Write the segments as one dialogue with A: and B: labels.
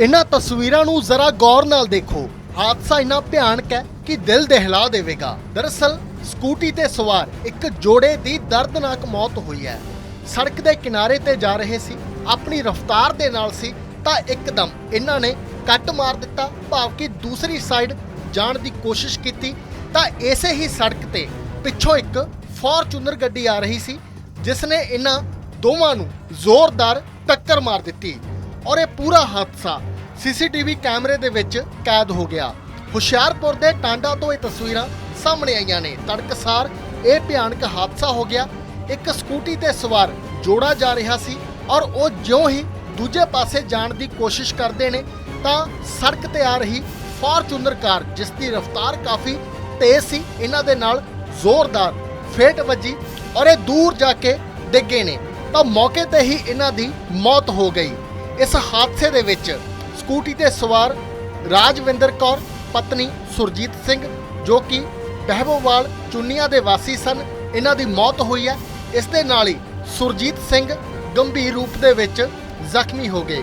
A: ਇਹਨਾਂ ਤਸਵੀਰਾਂ ਨੂੰ ਜ਼ਰਾ ਗੌਰ ਨਾਲ ਦੇਖੋ। ਹਾਦਸਾ ਇੰਨਾ ਭਿਆਨਕ ਹੈ ਕਿ ਦਿਲ ਦਹਿਲਾ ਦੇਵੇਗਾ। ਦਰਅਸਲ, ਸਕੂਟੀ ਤੇ ਸਵਾਰ ਇੱਕ ਜੋੜੇ ਦੀ ਦਰਦਨਾਕ ਮੌਤ ਹੋਈ ਹੈ। ਸੜਕ ਦੇ ਕਿਨਾਰੇ ਤੇ ਜਾ ਰਹੇ ਸੀ, ਆਪਣੀ ਰਫ਼ਤਾਰ ਦੇ ਨਾਲ ਸੀ, ਤਾਂ ਇੱਕਦਮ ਇਹਨਾਂ ਨੇ ਕੱਟ ਮਾਰ ਦਿੱਤਾ, ਭਾਵ ਕਿ ਦੂਸਰੀ ਸਾਈਡ ਜਾਣ ਦੀ ਕੋਸ਼ਿਸ਼ ਕੀਤੀ। ਤਾਂ ਇਸੇ ਹੀ ਸੜਕ ਤੇ ਪਿੱਛੋਂ ਇੱਕ ਫੋਰਚੂਨਰ ਗੱਡੀ ਆ ਰਹੀ ਸੀ, ਜਿਸ ਨੇ ਇਹਨਾਂ ਦੋਵਾਂ ਨੂੰ ਜ਼ੋਰਦਾਰ ਟੱਕਰ ਮਾਰ ਦਿੱਤੀ। ਔਰ ਇਹ ਪੂਰਾ ਹਾਦਸਾ ਸੀਸੀਟੀਵੀ ਕੈਮਰੇ ਦੇ ਵਿੱਚ ਕੈਦ ਹੋ ਗਿਆ। ਹੁਸ਼ਿਆਰਪੁਰ ਦੇ ਟਾਂਡਾ ਤੋਂ ਇਹ ਤਸਵੀਰਾਂ ਸਾਹਮਣੇ ਆਈਆਂ ਨੇ। ਤੜਕਸਾਰ ਇਹ ਭਿਆਨਕ ਹਾਦਸਾ ਹੋ ਗਿਆ। ਇੱਕ ਸਕੂਟੀ ਤੇ ਸਵਾਰ ਜੋੜਾ ਜਾ ਰਿਹਾ ਸੀ ਔਰ ਉਹ ਜਿਉਂ ਹੀ ਦੂਜੇ ਪਾਸੇ ਜਾਣ ਦੀ ਕੋਸ਼ਿਸ਼ ਕਰਦੇ ਨੇ ਤਾਂ ਸੜਕ ਤੇ ਆ ਰਹੀ ਫਾਰਚੂਨਰ ਕਾਰ, ਜਿਸ ਦੀ ਰਫ਼ਤਾਰ ਕਾਫੀ ਤੇਜ਼ ਸੀ, ਇਹਨਾਂ ਦੇ ਨਾਲ ਜ਼ੋਰਦਾਰ ਫੇਟ ਵੱਜੀ ਔਰ ਇਹ ਦੂਰ ਜਾ ਕੇ ਡਿੱਗੇ ਨੇ। ਤਾਂ ਮੌਕੇ ਤੇ ਹੀ ਇਹਨਾਂ ਦੀ ਮੌਤ ਹੋ ਗਈ। ਇਸ ਹਾਦਸੇ ਦੇ ਵਿੱਚ ਸਕੂਟੀ ਤੇ ਸਵਾਰ ਰਾਜਵਿੰਦਰ ਕੌਰ, ਪਤਨੀ ਸੁਰਜੀਤ ਸਿੰਘ ਜੋ ਕਿ ਬਹਿਬੋਵਾਲ ਚੁੰਨੀਆਂ ਦੇ ਵਾਸੀ ਸਨ, ਇਹਨਾਂ ਦੀ ਮੌਤ ਹੋਈ ਹੈ। ਇਸ ਦੇ ਨਾਲ ਹੀ ਸੁਰਜੀਤ ਸਿੰਘ ਗੰਭੀਰ ਰੂਪ ਦੇ ਵਿੱਚ ਜ਼ਖਮੀ ਹੋ ਗਏ।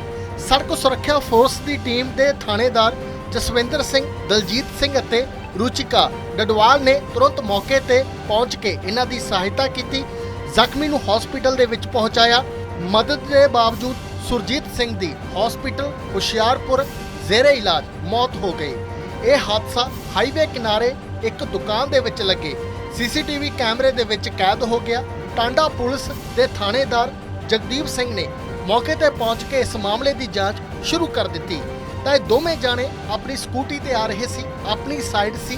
A: ਸੜਕ ਸੁਰੱਖਿਆ ਫੋਰਸ ਦੀ ਟੀਮ ਦੇ ਥਾਣੇਦਾਰ ਜਸਵਿੰਦਰ ਸਿੰਘ, ਦਲਜੀਤ ਸਿੰਘ ਅਤੇ ਰੁਚਿਕਾ ਡਡਵਾਲ ਨੇ ਤੁਰੰਤ ਮੌਕੇ ਤੇ ਪਹੁੰਚ ਕੇ ਇਹਨਾਂ ਦੀ ਸਹਾਇਤਾ ਕੀਤੀ। ਜ਼ਖਮੀ ਨੂੰ ਹਸਪੀਟਲ ਦੇ ਵਿੱਚ ਪਹੁੰਚਾਇਆ। ਮਦਦ ਦੇ ਬਾਵਜੂਦ ਸੁਰਜੀਤ ਸਿੰਘ ਦੀ ਹਸਪੀਟਲ ਹੁਸ਼ਿਆਰਪੁਰ, ਜ਼ੇਰੇ ਇਲਾਜ, ਮੌਤ ਹੋ ਗਈ। ਇਹ ਹਾਦਸਾ ਹਾਈਵੇ ਕਿਨਾਰੇ ਇੱਕ ਦੁਕਾਨ ਦੇ ਵਿੱਚ ਲੱਗੇ। ਸੀਸੀਟੀਵੀ ਕੈਮਰੇ ਦੇ ਵਿੱਚ ਕੈਦ ਹੋ ਗਿਆ। ਟਾਂਡਾ ਪੁਲਿਸ ਦੇ ਥਾਣੇਦਾਰ ਜਗਦੀਪ ਸਿੰਘ ਨੇ ਮੌਕੇ ਤੇ ਪਹੁੰਚ ਕੇ ਇਸ ਮਾਮਲੇ ਦੀ ਜਾਂਚ ਸ਼ੁਰੂ ਕਰ ਦਿੱਤੀ। ਤਾਂ ਇਹ ਦੋਵੇਂ ਜਾਣੇ ਆਪਣੀ ਸਕੂਟੀ ਤੇ ਆ ਰਹੇ ਸੀ, ਆਪਣੀ ਸਾਈਡ ਸੀ।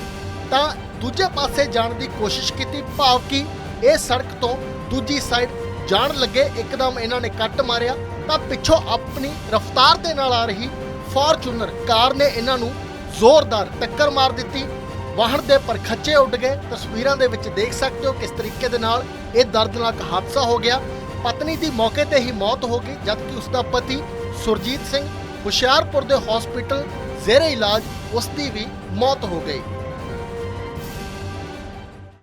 A: ਤਾਂ ਦੂਜੇ ਪਾਸੇ ਜਾਣ ਦੀ ਕੋਸ਼ਿਸ਼ ਕੀਤੀ, ਭਾਵ ਕਿ ਇਹ ਸੜਕ ਤੋਂ ਦੂਜੀ ਸਾਈਡ ਜਾਣ ਲੱਗੇ। ਇੱਕਦਮ ਇਹਨਾਂ ਨੇ ਕੱਟ ਮਾਰਿਆ। ਤਾਂ ਪਿੱਛੋਂ ਆਪਣੀ ਰਫ਼ਤਾਰ ਦੇ ਨਾਲ ਆ ਰਹੀ ਫਾਰਚੂਨਰ ਕਾਰ ਨੇ ਇਹਨਾਂ ਨੂੰ ਜ਼ੋਰਦਾਰ ਟੱਕਰ ਮਾਰ ਦਿੱਤੀ। ਵਾਹਨ ਦੇ ਪਰਖੱਚੇ ਉੱਡ ਗਏ। ਤਸਵੀਰਾਂ ਦੇ ਵਿੱਚ ਦੇਖ ਸਕਦੇ ਹੋ ਕਿਸ ਤਰੀਕੇ ਦੇ ਨਾਲ ਇਹ ਦਰਦਨਾਕ ਹਾਦਸਾ ਹੋ ਗਿਆ। ਪਤਨੀ ਦੀ ਮੌਕੇ ਤੇ ਹੀ ਮੌਤ ਹੋ ਗਈ, ਜਦਕਿ ਉਸ ਦਾ ਪਤੀ ਸੁਰਜੀਤ ਸਿੰਘ ਹੁਸ਼ਿਆਰਪੁਰ ਦੇ ਹਸਪੀਟਲ ਜ਼ੇਰੇ ਇਲਾਜ, ਉਸ ਦੀ ਵੀ ਮੌਤ ਹੋ ਗਈ।